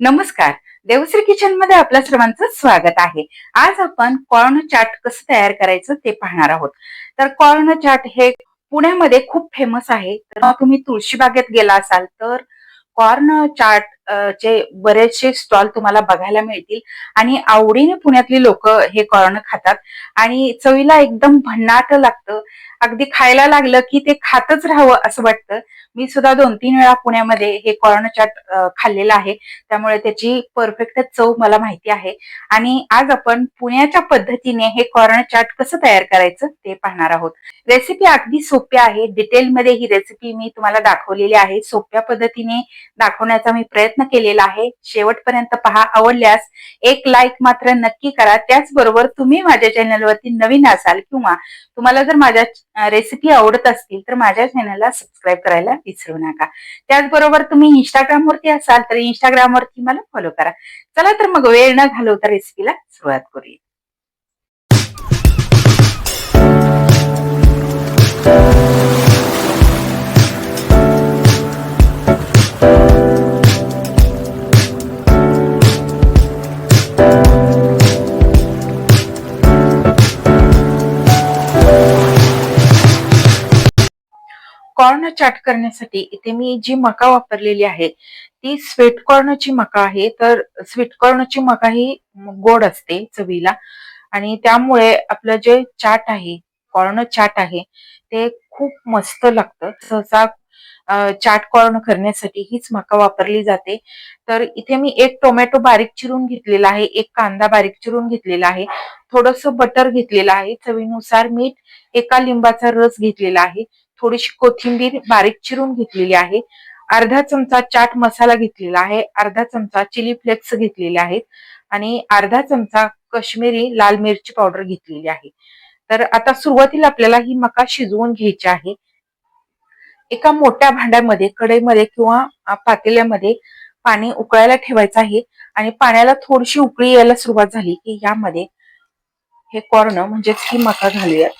नमस्कार. देवश्री किचनमध्ये आपल्या सर्वांचं स्वागत आहे. आज आपण कॉर्न चाट कसं तयार करायचं ते पाहणार आहोत. तर कॉर्न चाट हे पुण्यामध्ये खूप फेमस आहे. तर तुम्ही तुळशीबागेत गेला असाल तर कॉर्न चाट चे बरेचसे स्टॉल तुम्हाला बघायला मिळतील. आणि आवडीने पुण्यातली लोक हे कॉर्न खातात. आणि चवीला एकदम भन्नाट लागतं. अगदी खायला लागलं की ते खातच राहावं असं वाटतं. मी सुद्धा दोन तीन वेळा पुण्यामध्ये हे कॉर्न चाट खाल्लेलं आहे. त्यामुळे त्याची परफेक्ट चव मला माहिती आहे. आणि आज आपण पुण्याच्या पद्धतीने हे कॉर्न चाट कसं तयार करायचं ते पाहणार आहोत. रेसिपी अगदी सोपी आहे. डिटेलमध्ये ही रेसिपी मी तुम्हाला दाखवलेली आहे. सोप्या पद्धतीने दाखवण्याचा मी प्रयत्न केलेला आहे. शेवटपर्यंत पहा. आवडल्यास एक लाईक मात्र नक्की करा. त्याचबरोबर तुम्ही माझ्या चॅनलवरती नवीन असाल किंवा तुम्हाला जर माझ्या रेसिपी आवडत असतील तर माझ्या चॅनलला सबस्क्राईब करायला विसरू नका. त्याचबरोबर तुम्ही इंस्टाग्राम वरती असाल तर इंस्टाग्राम वरती मला फॉलो करा. चला तर मग वेळ न घालवता रेसिपीला सुरुवात करूया. कॉर्न चाट करण्यासाठी इथे मी जी मका वापरलेली आहे ती स्वीट कॉर्नची मका आहे. तर स्वीट कॉर्नची मका ही गोड असते चवीला. आणि त्यामुळे आपलं जे चाट आहे कॉर्न चाट आहे ते खूप मस्त लागतं. सहसा चाट कॉर्न करण्यासाठी हीच मका वापरली जाते. तर इथे मी एक टोमॅटो बारीक चिरून घेतलेला आहे एक कांदा बारीक चिरून घेतलेला आहे थोडस बटर घेतलेलं आहे चवीनुसार मीठ एका लिंबाचा रस घेतलेला आहे. थोडीशी कोथिंबीर बारीक चिरून घेतलेली आहे. अर्धा चमचा चाट मसाला घेतलेला आहे. अर्धा चमचा चिली फ्लेक्स घेतलेले आहेत. आणि अर्धा चमचा कश्मीरी लाल मिरची पावडर घेतलेली आहे. तर आता सुरुवातीला आपल्याला ही मका शिजवून घ्यायची आहे. एका मोठ्या भांड्यामध्ये कढईमध्ये किंवा पातेल्यामध्ये पाणी उकळायला ठेवायचं आहे. आणि पाण्याला थोडीशी उकळी यायला सुरुवात झाली की यामध्ये हे कॉर्न म्हणजेच ही मका घालूयात.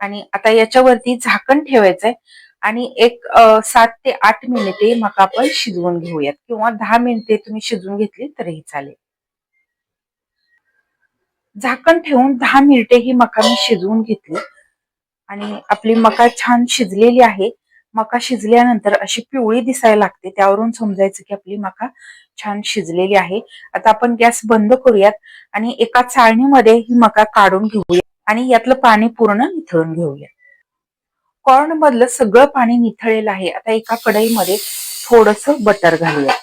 आणि आता याच्यावरती झाकण ठेवायचंय. आणि एक सात ते आठ मिनिटे मका आपण शिजवून घेऊयात. किंवा दहा मिनिटे तुम्ही शिजवून घेतली तरीही चालेल. झाकण ठेवून दहा मिनिटे ही मका मी शिजवून घेतली. आणि आपली मका छान शिजलेली आहे. मका शिजल्यानंतर अशी पिवळी दिसायला लागते. त्यावरून समजायचं की आपली मका छान शिजलेली आहे. आता आपण गॅस बंद करूयात. आणि एका चाळणीमध्ये ही मका काढून घेऊया. आणि यातलं पाणी पूर्ण निथळून घेऊया. कॉर्न मधलं सगळं पाणी निथळलेलं आहे. आता एका कढईमध्ये थोडस बटर घालूया.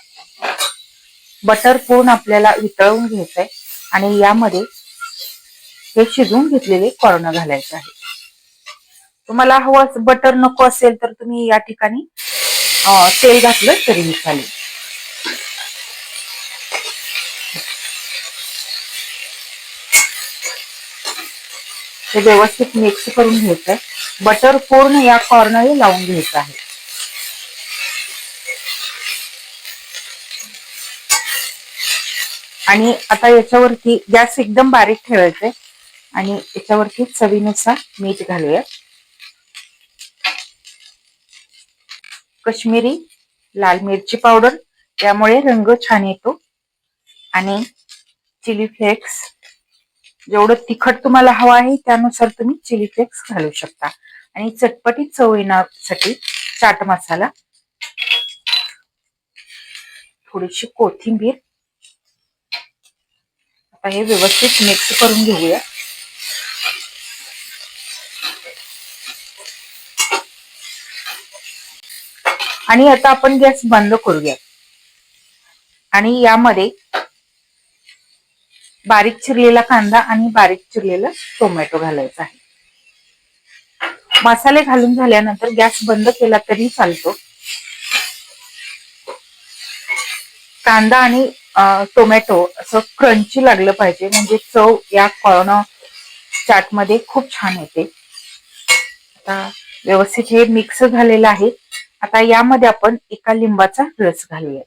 बटर पूर्ण आपल्याला वितळून घ्यायचंय आणि यामध्ये हे शिजवून घेतलेले कॉर्न घालायचे आहे. तुम्हाला हवं बटर नको असेल तर तुम्ही या ठिकाणी तेल घातलं तरीही चालेल. हे व्यवस्थित मिक्स करून घ्यायचंय बटर पूर्ण या कॉर्नर लावून घ्यायचं आहे. आणि आता याच्यावरती गॅस एकदम बारीक ठेवायचे. आणि याच्यावरती चवीनुसार मीठ घालूया. कश्मीरी लाल मिरची पावडर त्यामुळे रंग छान येतो. आणि चिली फ्लेक्स जेवढं तिखट तुम्हाला हवं आहे त्यानुसार तुम्ही चिली फ्लेक्स घालू शकता. आणि चटपटीत चव येण्यासाठी चाट मसाला थोडीशी कोथिंबीर. आता हे व्यवस्थित मिक्स करून घेऊया. आणि आता आपण गॅस बंद करूया. आणि यामध्ये बारीक चिरलेला कांदा आणि बारीक चिरलेला टोमॅटो घालायचा आहे. मसाले घालून झाल्यानंतर गॅस बंद केला तरी चालतो. कांदा आणि टोमॅटो असं क्रंची लागलं पाहिजे म्हणजे चव या कॉर्न चाटमध्ये खूप छान येते. आता व्यवस्थित हे मिक्स झालेलं आहे. आता यामध्ये आपण एका लिंबाचा रस घालूया.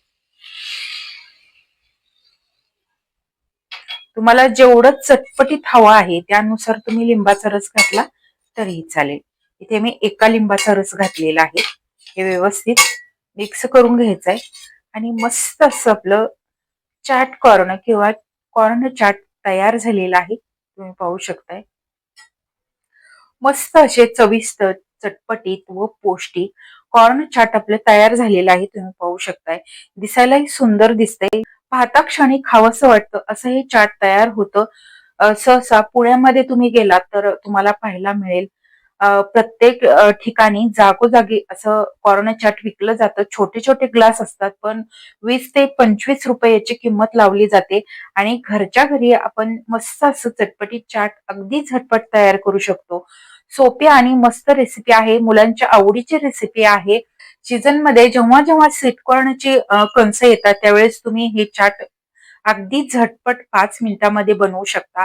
तुम्हाला जेवढं चटपटीत हवा आहे त्यानुसार तुम्ही लिंबाचा रस घातला तरीही चालेल. इथे मी एका लिंबाचा रस घातलेला आहे. हे व्यवस्थित मिक्स करून घ्यायचंय. आणि मस्त असं आपलं चाट कॉर्न किंवा कॉर्न चाट तयार झालेला आहे. तुम्ही पाहू शकताय. मस्त असे चविस्त चटपटीत व पौष्टिक कॉर्न चाट आपलं तयार झालेलं आहे. तुम्ही पाहू शकताय. दिसायलाही सुंदर दिसतंय. पाहता क्षणी खावंसं वाटतं. असं हे चाट तयार होतं. सहसा पुण्यामध्ये तुम्ही गेलात तर तुम्हाला पाहायला मिळेल. प्रत्येक ठिकाणी जागोजागी असं कॉर्न चाट विकलं जातं. छोटे छोटे ग्लास असतात पण वीस ते पंचवीस रुपये याची किंमत लावली जाते. आणि घरच्या घरी आपण मस्त असं चटपटी चाट अगदी झटपट तयार करू शकतो. सोपी आणि मस्त रेसिपी आहे. मुलांच्या आवडीची रेसिपी आहे. सीझनमध्ये जेव्हा जेव्हा स्वीटकॉर्नची कणस येतात त्यावेळेस तुम्ही हे चाट अगदी झटपट पाच मिनिटांमध्ये बनवू शकता.